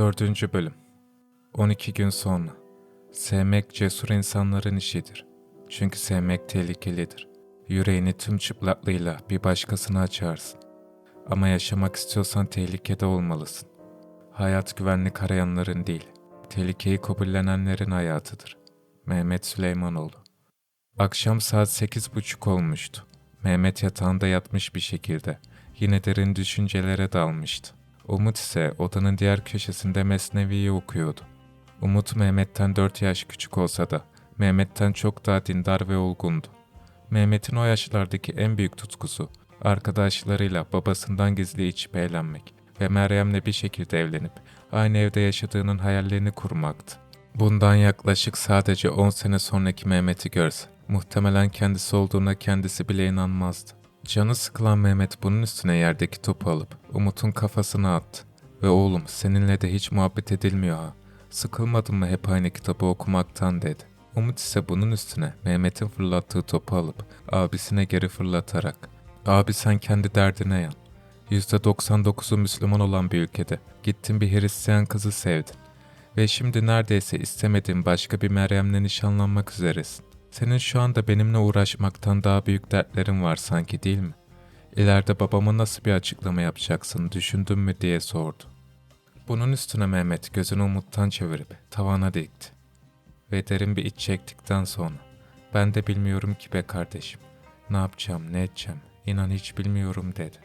4. Bölüm 12 gün sonra Sevmek cesur insanların işidir. Çünkü sevmek tehlikelidir. Yüreğini tüm çıplaklığıyla bir başkasına açarsın. Ama yaşamak istiyorsan tehlikede olmalısın. Hayat güvenlik arayanların değil, tehlikeyi kabullenenlerin hayatıdır. Mehmet Süleymanoğlu Akşam saat sekiz buçuk olmuştu. Mehmet yatağında yatmış bir şekilde. Yine derin düşüncelere dalmıştı. Umut ise odanın diğer köşesinde Mesnevi'yi okuyordu. Umut Mehmet'ten 4 yaş küçük olsa da Mehmet'ten çok daha dindar ve olgundu. Mehmet'in o yaşlardaki en büyük tutkusu arkadaşlarıyla babasından gizli içip eğlenmek ve Meryem'le bir şekilde evlenip aynı evde yaşadığının hayallerini kurmaktı. Bundan yaklaşık sadece 10 sene sonraki Mehmet'i görse muhtemelen kendisi olduğuna kendisi bile inanmazdı. Canı sıkılan Mehmet bunun üstüne yerdeki topu alıp Umut'un kafasına attı. Ve oğlum seninle de hiç muhabbet edilmiyor ha. Sıkılmadın mı hep aynı kitabı okumaktan dedi. Umut ise bunun üstüne Mehmet'in fırlattığı topu alıp abisine geri fırlatarak Abi sen kendi derdine yan. %99'u Müslüman olan bir ülkede gittin bir Hristiyan kızı sevdin. Ve şimdi neredeyse istemediğin başka bir Meryem'le nişanlanmak üzeresin. Senin şu anda benimle uğraşmaktan daha büyük dertlerin var sanki değil mi? İleride babama nasıl bir açıklama yapacaksın düşündün mü diye sordu. Bunun üstüne Mehmet gözünü umuttan çevirip tavana dikti. Ve derin bir iç çektikten sonra ben de bilmiyorum ki be kardeşim. Ne yapacağım ne edeceğim inan hiç bilmiyorum dedi.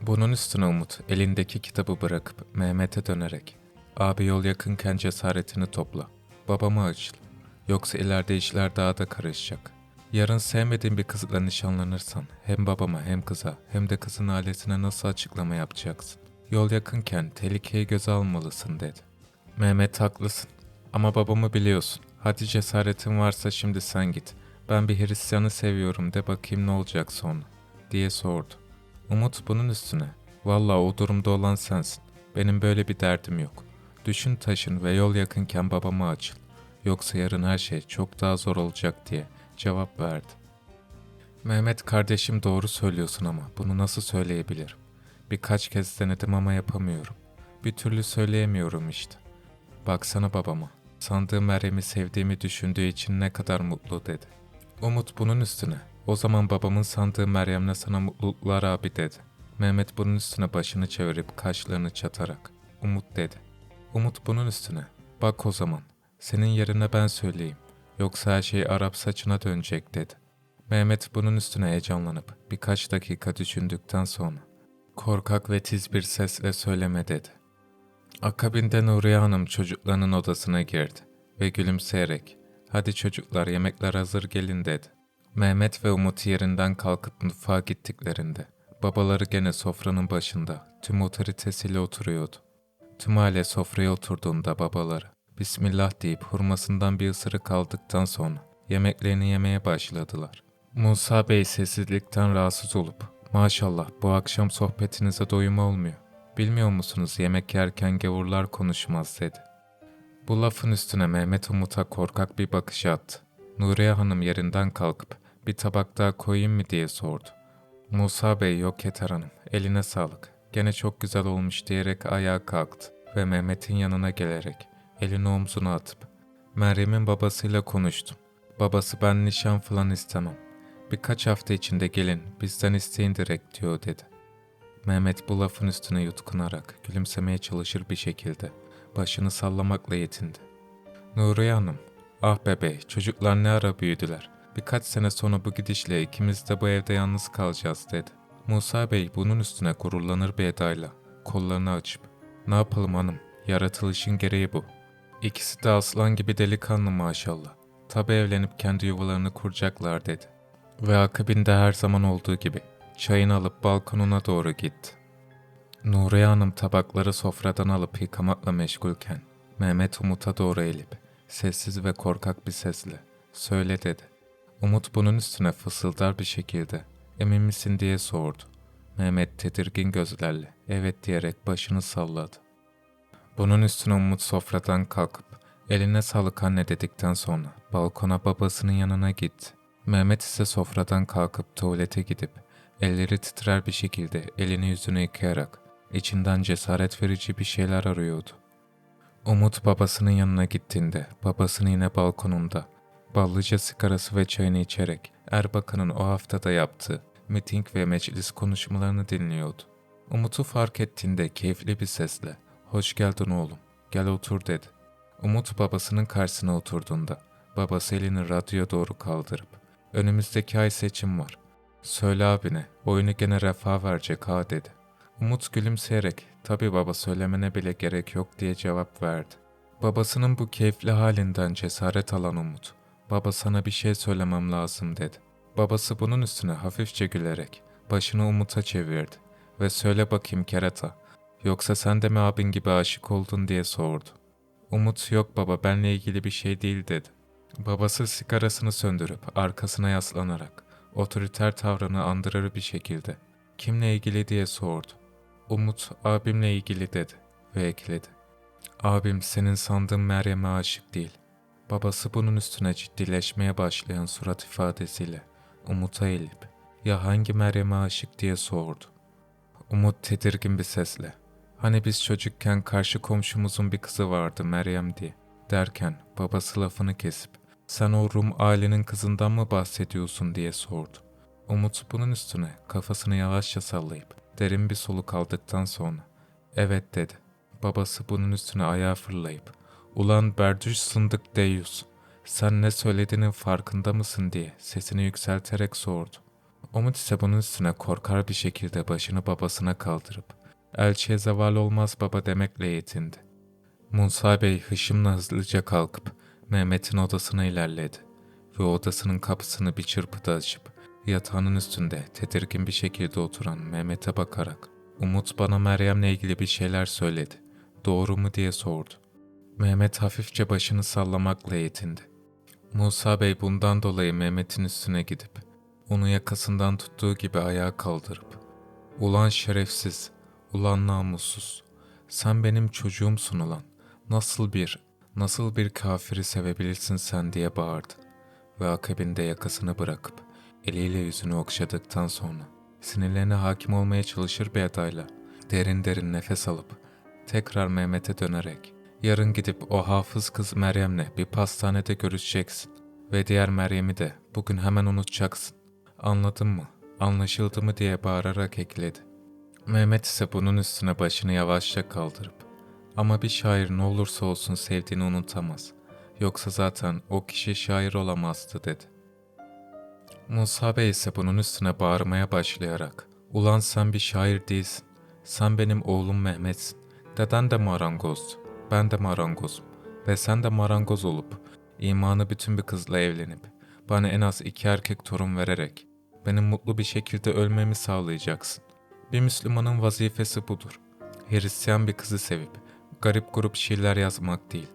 Bunun üstüne Umut elindeki kitabı bırakıp Mehmet'e dönerek abi yol yakınken cesaretini topla. Babama açıl. Yoksa ileride işler daha da karışacak. Yarın sevmediğin bir kızla nişanlanırsan hem babama hem kıza hem de kızın ailesine nasıl açıklama yapacaksın? Yol yakınken tehlikeyi göze almalısın dedi. Mehmet haklısın ama babamı biliyorsun. Hadi cesaretin varsa şimdi sen git. Ben bir Hristiyanı seviyorum de bakayım ne olacak sonra diye sordu. Umut bunun üstüne. Vallahi o durumda olan sensin. Benim böyle bir derdim yok. Düşün taşın ve yol yakınken babama açıl. Yoksa yarın her şey çok daha zor olacak diye cevap verdi. Mehmet kardeşim doğru söylüyorsun ama bunu nasıl söyleyebilirim? Birkaç kez denedim ama yapamıyorum. Bir türlü söyleyemiyorum işte. Baksana babama. Sandığım Meryem'i sevdiğimi düşündüğü için ne kadar mutlu dedi. Umut bunun üstüne. O zaman babamın sandığı Meryem'le sana mutluluklar abi dedi. Mehmet bunun üstüne başını çevirip kaşlarını çatarak. Umut dedi. Umut bunun üstüne. Bak o zaman. Senin yerine ben söyleyeyim. Yoksa her şey Arap saçına dönecek dedi. Mehmet bunun üstüne heyecanlanıp birkaç dakika düşündükten sonra korkak ve tiz bir sesle söyleme dedi. Akabinde Nuriye Hanım çocuklarının odasına girdi ve gülümseyerek hadi çocuklar yemekler hazır gelin dedi. Mehmet ve Umut yerinden kalkıp mutfağa gittiklerinde babaları gene sofranın başında tüm otoritesiyle oturuyordu. Tüm aile sofraya oturduğunda babaları Bismillah deyip hurmasından bir ısırık aldıktan sonra yemeklerini yemeye başladılar. Musa Bey sessizlikten rahatsız olup maşallah bu akşam sohbetinize doyum olmuyor. Bilmiyor musunuz yemek yerken gavurlar konuşmaz dedi. Bu lafın üstüne Mehmet Umut'a korkak bir bakış attı. Nuriye Hanım yerinden kalkıp bir tabak daha koyayım mı diye sordu. Musa Bey yok yeter hanım eline sağlık. Gene çok güzel olmuş diyerek ayağa kalktı ve Mehmet'in yanına gelerek elini omzuna atıp Meryem'in babasıyla konuştum. Babası ben nişan falan istemem. Birkaç hafta içinde gelin bizden isteyin direkt diyor dedi. Mehmet bu lafın üstüne yutkunarak gülümsemeye çalışır bir şekilde başını sallamakla yetindi. Nuriye Hanım, ah bebey çocuklar ne ara büyüdüler. Birkaç sene sonra bu gidişle ikimiz de bu evde yalnız kalacağız dedi. Musa Bey bunun üstüne gururlanır bir edayla kollarını açıp ne yapalım hanım yaratılışın gereği bu. İkisi de aslan gibi delikanlı maşallah. Tabi evlenip kendi yuvalarını kuracaklar dedi. Ve akabinde her zaman olduğu gibi çayını alıp balkonuna doğru gitti. Nuriye Hanım tabakları sofradan alıp yıkamakla meşgulken Mehmet Umut'a doğru eğilip sessiz ve korkak bir sesle söyle dedi. Umut bunun üstüne fısıldar bir şekilde emin misin diye sordu. Mehmet tedirgin gözlerle evet diyerek başını salladı. Bunun üstüne Umut sofradan kalkıp eline sağlık anne dedikten sonra balkona babasının yanına gitti. Mehmet ise sofradan kalkıp tuvalete gidip elleri titrer bir şekilde elini yüzünü yıkayarak içinden cesaret verici bir şeyler arıyordu. Umut babasının yanına gittiğinde babasının yine balkonunda ballıca sigarası ve çayını içerek Erbakan'ın o haftada yaptığı miting ve meclis konuşmalarını dinliyordu. Umut'u fark ettiğinde keyifli bir sesle ''Hoş geldin oğlum, gel otur'' dedi. Umut babasının karşısına oturduğunda babası elini radyoya doğru kaldırıp ''Önümüzdeki ay seçim var. Söyle abine, oyunu gene refah verecek ha'' dedi. Umut gülümseyerek ''Tabii baba söylemene bile gerek yok'' diye cevap verdi. Babasının bu keyifli halinden cesaret alan Umut, ''Baba sana bir şey söylemem lazım'' dedi. Babası bunun üstüne hafifçe gülerek başını Umut'a çevirdi ve ''Söyle bakayım kerata, yoksa sen de mi abin gibi aşık oldun?'' diye sordu. Umut ''Yok baba benle ilgili bir şey değil'' dedi. Babası sigarasını söndürüp arkasına yaslanarak otoriter tavrını andırır bir şekilde ''Kimle ilgili?'' diye sordu. Umut abimle ilgili dedi ve ekledi. Abim senin sandığın Meryem'e aşık değil. Babası bunun üstüne ciddileşmeye başlayan surat ifadesiyle Umut'a eğilip ya hangi Meryem'e aşık diye sordu. Umut tedirgin bir sesle hani biz çocukken karşı komşumuzun bir kızı vardı Meryem diye derken babası lafını kesip sen o Rum ailenin kızından mı bahsediyorsun diye sordu. Umut bunun üstüne kafasını yavaşça sallayıp derin bir soluk aldıktan sonra evet dedi. Babası bunun üstüne ayağa fırlayıp ulan berdüş sındık deyus sen ne söylediğinin farkında mısın diye sesini yükselterek sordu. Umut ise bunun üstüne korkar bir şekilde başını babasına kaldırıp elçiye zeval olmaz baba demekle yetindi. Musa Bey hışımla hızlıca kalkıp Mehmet'in odasına ilerledi ve odasının kapısını bir çırpıda açıp yatağının üstünde tedirgin bir şekilde oturan Mehmet'e bakarak Umut bana Meryem'le ilgili bir şeyler söyledi. Doğru mu diye sordu. Mehmet hafifçe başını sallamakla yetindi. Musa Bey bundan dolayı Mehmet'in üstüne gidip onu yakasından tuttuğu gibi ayağa kaldırıp ''Ulan şerefsiz, ulan namussuz, sen benim çocuğumsun ulan. Nasıl bir, nasıl bir kafiri sevebilirsin sen?'' diye bağırdı ve akabinde yakasını bırakıp eliyle yüzünü okşadıktan sonra sinirlerine hakim olmaya çalışır bir adayla derin derin nefes alıp tekrar Mehmet'e dönerek Yarın gidip o hafız kız Meryem'le bir pastanede görüşeceksin. Ve diğer Meryem'i de bugün hemen unutacaksın. Anladın mı? Anlaşıldı mı diye bağırarak ekledi. Mehmet ise bunun üstüne başını yavaşça kaldırıp ama bir şair ne olursa olsun sevdiğini unutamaz. Yoksa zaten o kişi şair olamazdı dedi. Musa Bey ise bunun üstüne bağırmaya başlayarak Ulan sen bir şair değilsin. Sen benim oğlum Mehmet'sin. Deden de marangozdu. Ben de marangozum ve sen de marangoz olup imanı bütün bir kızla evlenip bana en az iki erkek torun vererek benim mutlu bir şekilde ölmemi sağlayacaksın. Bir Müslümanın vazifesi budur. Hristiyan bir kızı sevip garip grup şiirler yazmak değil.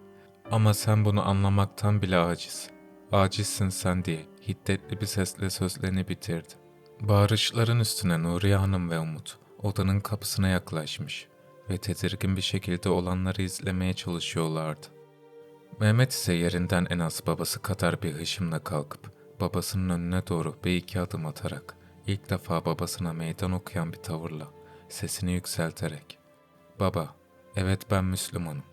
Ama sen bunu anlamaktan bile aciz. Acizsin sen diye hiddetli bir sesle sözlerini bitirdi. Bağırışların üstüne Nuriye Hanım ve Umut odanın kapısına yaklaşmış ve tedirgin bir şekilde olanları izlemeye çalışıyorlardı. Mehmet ise yerinden en az babası kadar bir hışımla kalkıp babasının önüne doğru bir iki adım atarak ilk defa babasına meydan okuyan bir tavırla sesini yükselterek ''Baba, evet ben Müslümanım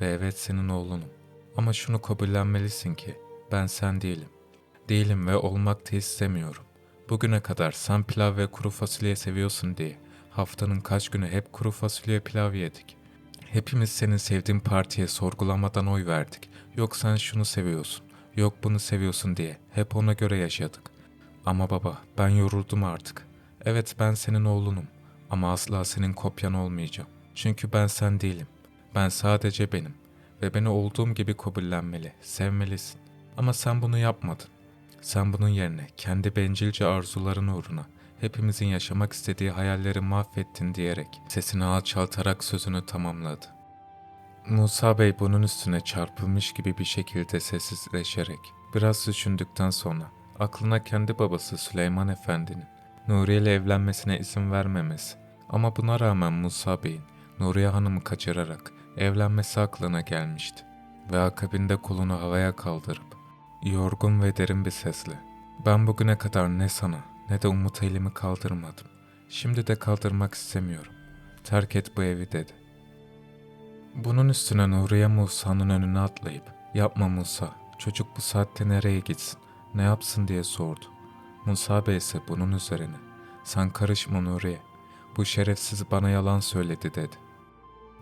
ve evet senin oğlunum ama şunu kabullenmelisin ki ben sen değilim. Değilim ve olmak da istemiyorum. Bugüne kadar sen pilav ve kuru fasulye seviyorsun diye Haftanın kaç günü hep kuru fasulye pilav yedik. Hepimiz senin sevdiğin partiye sorgulamadan oy verdik. Yok sen şunu seviyorsun, yok bunu seviyorsun diye hep ona göre yaşadık. Ama baba ben yoruldum artık. Evet ben senin oğlunum ama asla senin kopyan olmayacağım. Çünkü ben sen değilim. Ben sadece benim ve beni olduğum gibi kabullenmeli, sevmelisin. Ama sen bunu yapmadın. Sen bunun yerine kendi bencilce arzuların uğruna hepimizin yaşamak istediği hayalleri mahvettin diyerek sesini alçaltarak sözünü tamamladı. Musa Bey bunun üstüne çarpılmış gibi bir şekilde sessizleşerek biraz düşündükten sonra aklına kendi babası Süleyman Efendi'nin Nuriye ile evlenmesine izin vermemesi ama buna rağmen Musa Bey'in Nuriye Hanım'ı kaçırarak evlenmesi aklına gelmişti ve akabinde kolunu havaya kaldırıp yorgun ve derin bir sesle ben bugüne kadar ne sana ne de umut elimi kaldırmadım. Şimdi de kaldırmak istemiyorum. Terk et bu evi dedi. Bunun üstüne Nuriye Musa'nın önüne atlayıp yapma Musa çocuk bu saatte nereye gitsin ne yapsın diye sordu. Musa Bey ise bunun üzerine sen karışma Nuriye bu şerefsiz bana yalan söyledi dedi.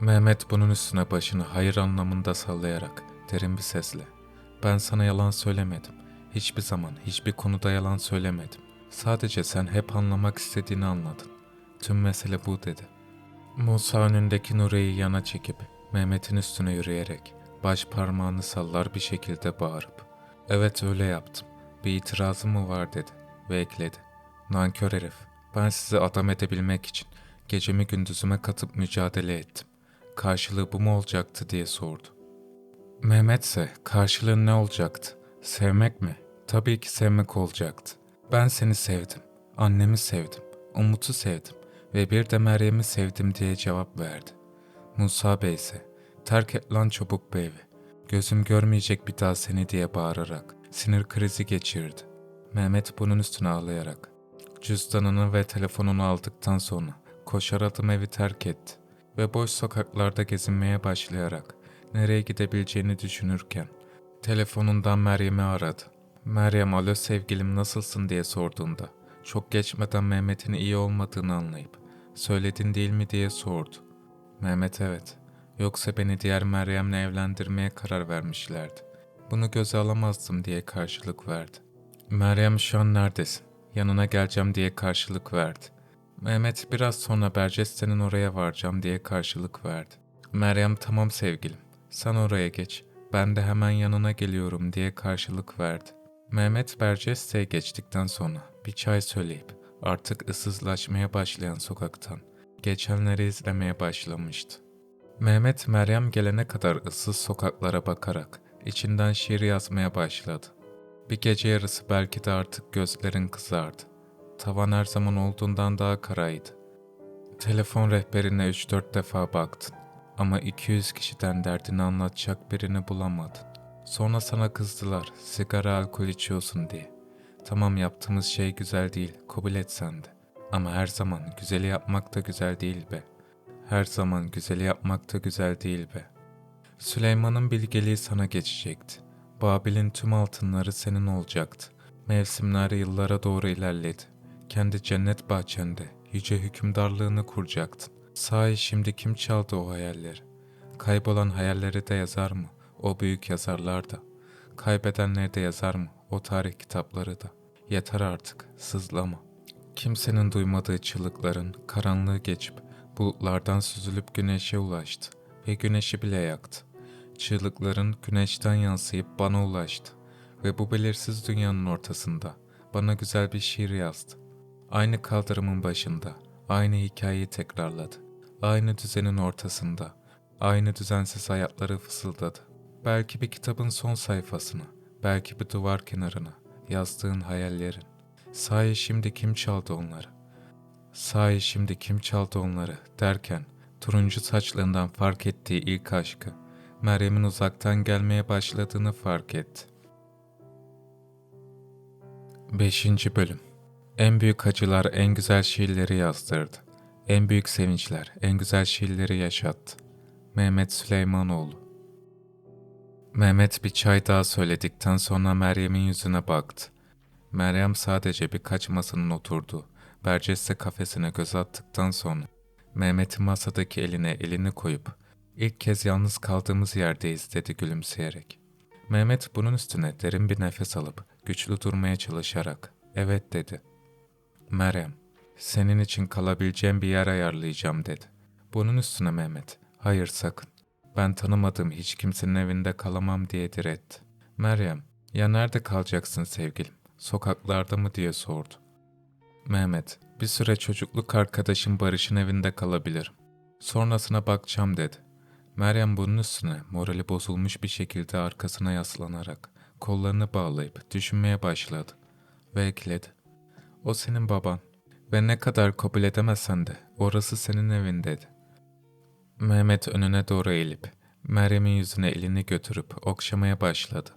Mehmet bunun üstüne başını hayır anlamında sallayarak derin bir sesle ben sana yalan söylemedim. Hiçbir zaman hiçbir konuda yalan söylemedim. Sadece sen hep anlamak istediğini anladın. Tüm mesele bu dedi. Musa önündeki Nuriye'yi yana çekip Mehmet'in üstüne yürüyerek baş parmağını sallar bir şekilde bağırıp evet öyle yaptım bir itirazım mı var dedi ve ekledi. Nankör herif ben sizi adam edebilmek için gecemi gündüzüme katıp mücadele ettim. Karşılığı bu mu olacaktı diye sordu. Mehmet ise karşılığı ne olacaktı? Sevmek mi? Tabii ki sevmek olacaktı. Ben seni sevdim. Annemi sevdim. Umut'u sevdim. Ve bir de Meryem'i sevdim diye cevap verdi. Musa Bey ise terk et lan çabuk bu. Gözüm görmeyecek bir daha seni diye bağırarak sinir krizi geçirdi. Mehmet bunun üstüne ağlayarak cüzdanını ve telefonunu aldıktan sonra koşar adım evi terk etti ve boş sokaklarda gezinmeye başlayarak nereye gidebileceğini düşünürken telefonundan Meryem'i aradı. Meryem alo sevgilim nasılsın diye sorduğunda çok geçmeden Mehmet'in iyi olmadığını anlayıp söyledin değil mi diye sordu. Mehmet evet. Yoksa beni diğer Meryem'le evlendirmeye karar vermişlerdi. Bunu göze alamazdım diye karşılık verdi. Meryem şu an neredesin? Yanına geleceğim diye karşılık verdi. Mehmet biraz sonra Berceste'nin oraya varacağım diye karşılık verdi. Meryem tamam sevgilim. Sen oraya geç. Ben de hemen yanına geliyorum diye karşılık verdi. Mehmet Berceste'ye geçtikten sonra bir çay söyleyip artık ıssızlaşmaya başlayan sokaktan geçenleri izlemeye başlamıştı. Mehmet Meryem gelene kadar ıssız sokaklara bakarak içinden şiir yazmaya başladı. Bir gece yarısı belki de artık gözlerin kızardı. Tavan her zaman olduğundan daha karaydı. Telefon rehberine 3-4 defa baktın ama 200 kişiden derdini anlatacak birini bulamadın. Sonra sana kızdılar sigara alkol içiyorsun diye. Tamam yaptığımız şey güzel değil kabul et sen de. Ama her zaman güzeli yapmak da güzel değil be. Her zaman güzeli yapmak da güzel değil be. Süleyman'ın bilgeliği sana geçecekti. Babil'in tüm altınları senin olacaktı. Mevsimler yıllara doğru ilerledi. Kendi cennet bahçende yüce hükümdarlığını kuracaktın. Sahi şimdi kim çaldı o hayalleri? Kaybolan hayalleri de yazar mı? O büyük yazarlar da. Kaybedenleri de yazar mı? O tarih kitapları da. Yeter artık, sızlama. Kimsenin duymadığı çığlıkların karanlığı geçip bulutlardan süzülüp güneşe ulaştı ve güneşi bile yaktı. Çığlıkların güneşten yansıyıp bana ulaştı ve bu belirsiz dünyanın ortasında bana güzel bir şiir yazdı. Aynı kaldırımın başında aynı hikayeyi tekrarladı. Aynı düzenin ortasında aynı düzensiz hayatları fısıldadı. Belki bir kitabın son sayfasını, belki bir duvar kenarına yazdığın hayallerin. Sahi şimdi kim çaldı onları? Sahi şimdi kim çaldı onları derken turuncu saçlarından fark ettiği ilk aşkı Meryem'in uzaktan gelmeye başladığını fark etti. 5. Bölüm En büyük acılar en güzel şiirleri yazdırdı. En büyük sevinçler en güzel şiirleri yaşattı. Mehmet Süleymanoğlu Mehmet bir çay daha söyledikten sonra Meryem'in yüzüne baktı. Meryem sadece birkaç masanın oturduğu Berceste kafesine göz attıktan sonra Mehmet'in masadaki eline elini koyup ilk kez yalnız kaldığımız yerdeyiz dedi gülümseyerek. Mehmet bunun üstüne derin bir nefes alıp güçlü durmaya çalışarak evet dedi. Meryem, senin için kalabileceğim bir yer ayarlayacağım dedi. Bunun üstüne Mehmet, hayır sakın. Ben tanımadığım hiç kimsenin evinde kalamam diye diretti. Meryem, ya nerede kalacaksın sevgilim? Sokaklarda mı diye sordu. Mehmet, bir süre çocukluk arkadaşım Barış'ın evinde kalabilirim. Sonrasına bakacağım dedi. Meryem bunun üstüne morali bozulmuş bir şekilde arkasına yaslanarak kollarını bağlayıp düşünmeye başladı ve ekledi. O senin baban ve ne kadar kabul edemezsen de orası senin evin dedi. Mehmet önüne doğru eğilip Meryem'in yüzüne elini götürüp okşamaya başladı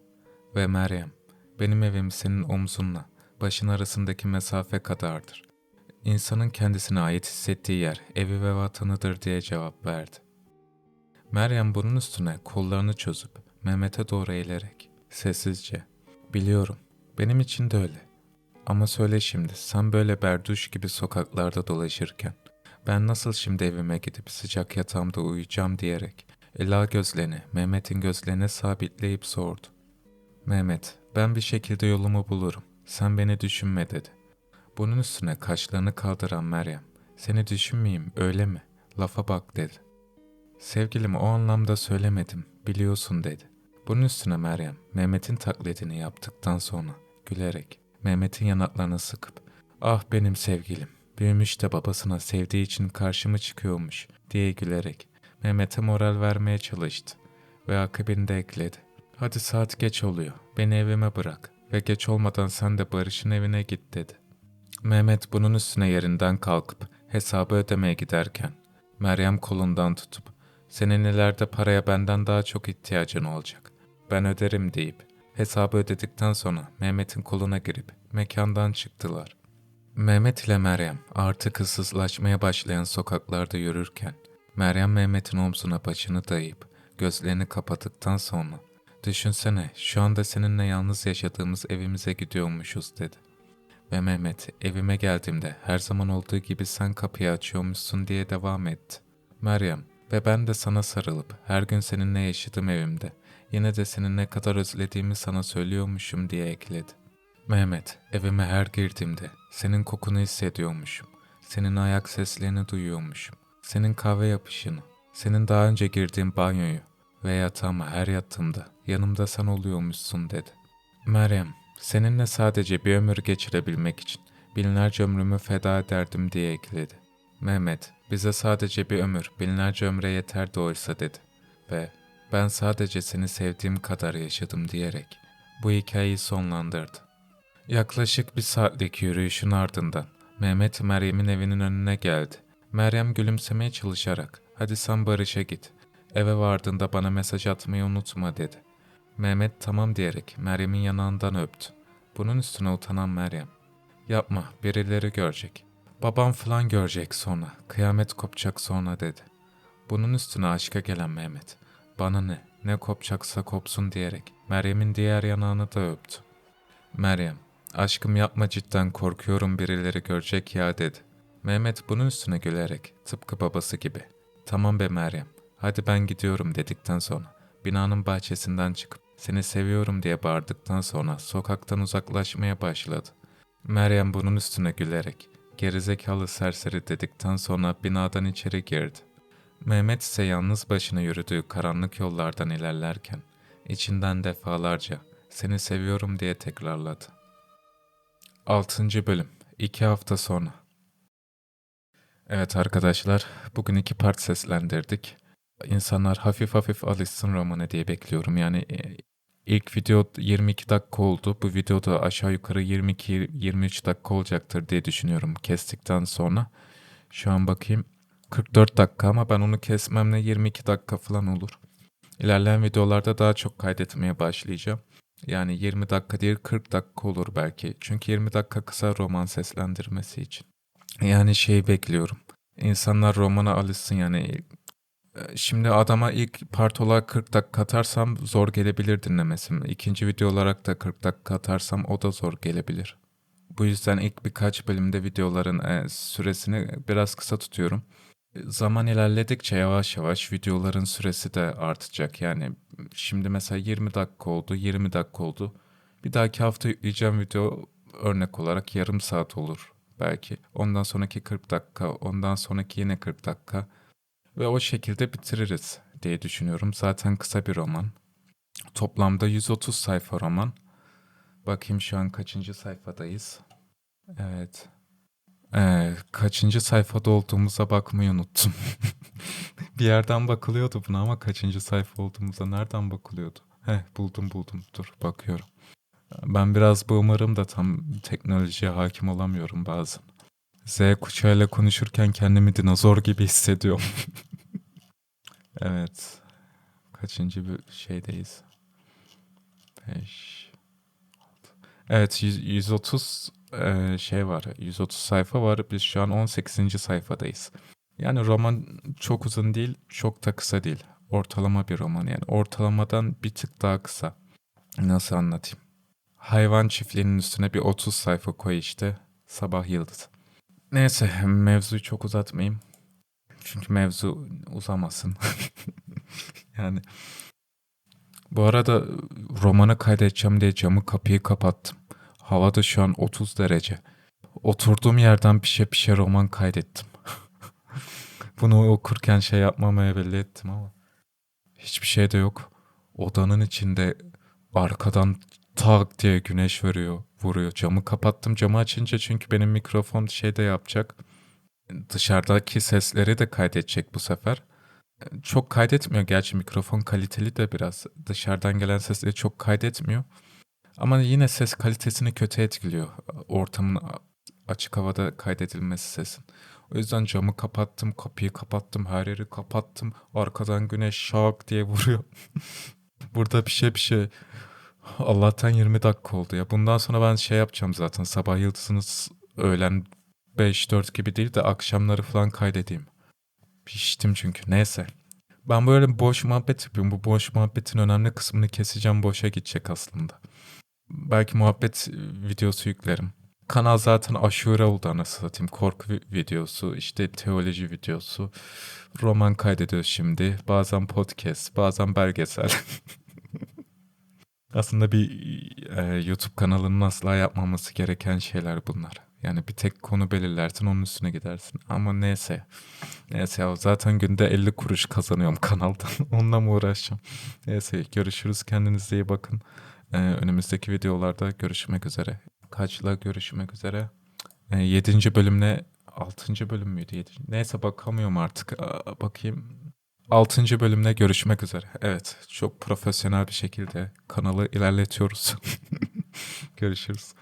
ve Meryem benim evim senin omzunla başın arasındaki mesafe kadardır. İnsanın kendisine ait hissettiği yer evi ve vatanıdır diye cevap verdi. Meryem bunun üstüne kollarını çözüp Mehmet'e doğru eğilerek sessizce biliyorum benim için de öyle. Ama söyle şimdi sen böyle berduş gibi sokaklarda dolaşırken ben nasıl şimdi evime gidip sıcak yatağımda uyuyacağım diyerek Ela gözlerini Mehmet'in gözlerine sabitleyip sordu. Mehmet ben bir şekilde yolumu bulurum. Sen beni düşünme dedi. Bunun üstüne kaşlarını kaldıran Meryem seni düşünmeyeyim öyle mi? Lafa bak dedi. Sevgilim o anlamda söylemedim biliyorsun dedi. Bunun üstüne Meryem Mehmet'in taklidini yaptıktan sonra gülerek Mehmet'in yanaklarını sıkıp ah benim sevgilim büyümüş de babasına sevdiği için karşıma çıkıyormuş diye gülerek Mehmet'e moral vermeye çalıştı ve akabinde ekledi. Hadi saat geç oluyor beni evime bırak ve geç olmadan sen de Barış'ın evine git dedi. Mehmet bunun üstüne yerinden kalkıp hesabı ödemeye giderken Meryem kolundan tutup senin ileride paraya benden daha çok ihtiyacın olacak. Ben öderim deyip hesabı ödedikten sonra Mehmet'in koluna girip mekandan çıktılar. Mehmet ile Meryem artık ıssızlaşmaya başlayan sokaklarda yürürken Meryem Mehmet'in omzuna başını dayayıp gözlerini kapattıktan sonra düşünsene şu anda seninle yalnız yaşadığımız evimize gidiyormuşuz dedi. Ve Mehmet evime geldiğimde her zaman olduğu gibi sen kapıyı açıyormuşsun diye devam etti. Meryem ve ben de sana sarılıp her gün seninle yaşadım evimde. Yine de seni ne kadar özlediğimi sana söylüyormuşum diye ekledi. Mehmet, evime her girdiğimde senin kokunu hissediyormuşum. Senin ayak seslerini duyuyormuşum. Senin kahve yapışını, senin daha önce girdiğin banyoyu ve yatağıma her yattığımda yanımda sen oluyormuşsun dedi. Meryem, seninle sadece bir ömür geçirebilmek için binlerce ömrümü feda ederdim diye ekledi. Mehmet, bize sadece bir ömür, binlerce ömre yeterdi oysa dedi. Ve ben sadece seni sevdiğim kadar yaşadım diyerek bu hikayeyi sonlandırdı. Yaklaşık bir saatlik yürüyüşün ardından Mehmet Meryem'in evinin önüne geldi. Meryem gülümsemeye çalışarak hadi sen Barış'a git. Eve vardığında bana mesaj atmayı unutma dedi. Mehmet tamam diyerek Meryem'in yanağından öptü. Bunun üstüne utanan Meryem. Yapma birileri görecek. Babam falan görecek sonra. Kıyamet kopacak sonra dedi. Bunun üstüne aşka gelen Mehmet. Bana ne, ne kopacaksa kopsun diyerek Meryem'in diğer yanağını da öptü. Meryem, aşkım yapma cidden korkuyorum birileri görecek ya dedi. Mehmet bunun üstüne gülerek tıpkı babası gibi. Tamam be Meryem, hadi ben gidiyorum dedikten sonra binanın bahçesinden çıkıp seni seviyorum diye bağırdıktan sonra sokaktan uzaklaşmaya başladı. Meryem bunun üstüne gülerek gerizekalı serseri dedikten sonra binadan içeri girdi. Mehmet ise yalnız başına yürüdüğü karanlık yollardan ilerlerken içinden defalarca seni seviyorum diye tekrarladı. 6. Bölüm 2 hafta sonra Evet arkadaşlar bugün iki part seslendirdik. İnsanlar hafif hafif alışsın romana diye bekliyorum. Yani e, ilk video 22 dakika oldu. Bu videoda aşağı yukarı 22-23 dakika olacaktır diye düşünüyorum kestikten sonra. Şu an bakayım 44 dakika ama ben onu kesmemle 22 dakika falan olur. İlerleyen videolarda daha çok kaydetmeye başlayacağım. Yani 20 dakika değil 40 dakika olur belki. Çünkü 20 dakika kısa roman seslendirmesi için. Yani şey bekliyorum. İnsanlar romana alışsın yani. Şimdi adama ilk part olarak 40 dakika atarsam zor gelebilir dinlemesi. İkinci video olarak da 40 dakika atarsam o da zor gelebilir. Bu yüzden ilk birkaç bölümde videoların e, süresini biraz kısa tutuyorum. Zaman ilerledikçe yavaş yavaş videoların süresi de artacak. Yani şimdi mesela 20 dakika oldu, 20 dakika oldu. Bir dahaki hafta yükleyeceğim video örnek olarak yarım saat olur belki. Ondan sonraki 40 dakika, ondan sonraki yine 40 dakika. Ve o şekilde bitiririz diye düşünüyorum. Zaten kısa bir roman. Toplamda 130 sayfa roman. Bakayım şu an kaçıncı sayfadayız. Evet. Ee, kaçıncı sayfada olduğumuza bakmayı unuttum. bir yerden bakılıyordu buna ama kaçıncı sayfa olduğumuza nereden bakılıyordu? Heh buldum buldum dur bakıyorum. Ben biraz boomer'ım da tam teknolojiye hakim olamıyorum bazen. Z kuşağıyla konuşurken kendimi dinozor gibi hissediyorum. evet. Kaçıncı bir şeydeyiz? 5 Evet 130 e, şey var. 130 sayfa var. Biz şu an 18. sayfadayız. Yani roman çok uzun değil, çok da kısa değil. Ortalama bir roman yani. Ortalamadan bir tık daha kısa. Nasıl anlatayım? Hayvan çiftliğinin üstüne bir 30 sayfa koy işte. Sabah Yıldız. Neyse mevzuyu çok uzatmayayım. Çünkü mevzu uzamasın. yani bu arada romanı kaydedeceğim diye camı kapıyı kapattım. Havada şu an 30 derece. Oturduğum yerden pişe pişe roman kaydettim. Bunu okurken şey yapmamaya belli ettim ama. Hiçbir şey de yok. Odanın içinde arkadan tak diye güneş vuruyor, vuruyor. Camı kapattım. Camı açınca çünkü benim mikrofon şeyde yapacak. Dışarıdaki sesleri de kaydedecek bu sefer. Çok kaydetmiyor gerçi mikrofon kaliteli de biraz. Dışarıdan gelen sesleri çok kaydetmiyor. Ama yine ses kalitesini kötü etkiliyor. Ortamın açık havada kaydedilmesi sesin. O yüzden camı kapattım, kapıyı kapattım, her yeri kapattım. Arkadan güneş şak diye vuruyor. Burada bir şey bir şey. Allah'tan 20 dakika oldu ya. Bundan sonra ben şey yapacağım zaten. Sabah yıldızınız öğlen 5-4 gibi değil de akşamları falan kaydedeyim. Piştim çünkü. Neyse. Ben böyle boş muhabbet yapıyorum. Bu boş muhabbetin önemli kısmını keseceğim. Boşa gidecek aslında. Belki muhabbet videosu yüklerim. Kanal zaten aşure oldu anasını satayım. Korku vi- videosu, işte teoloji videosu. Roman kaydediyoruz şimdi. Bazen podcast, bazen belgesel. Aslında bir e, YouTube kanalının asla yapmaması gereken şeyler bunlar. Yani bir tek konu belirlersin onun üstüne gidersin. Ama neyse. Neyse ya zaten günde 50 kuruş kazanıyorum kanaldan. Onunla mı uğraşacağım? Neyse görüşürüz. Kendinize iyi bakın. Ee, önümüzdeki videolarda görüşmek üzere. Kaçla görüşmek üzere. Ee, 7. bölümle 6. bölüm müydü? Yedinci- Neyse bakamıyorum artık. Aa, bakayım. 6. bölümle görüşmek üzere. Evet çok profesyonel bir şekilde kanalı ilerletiyoruz. Görüşürüz.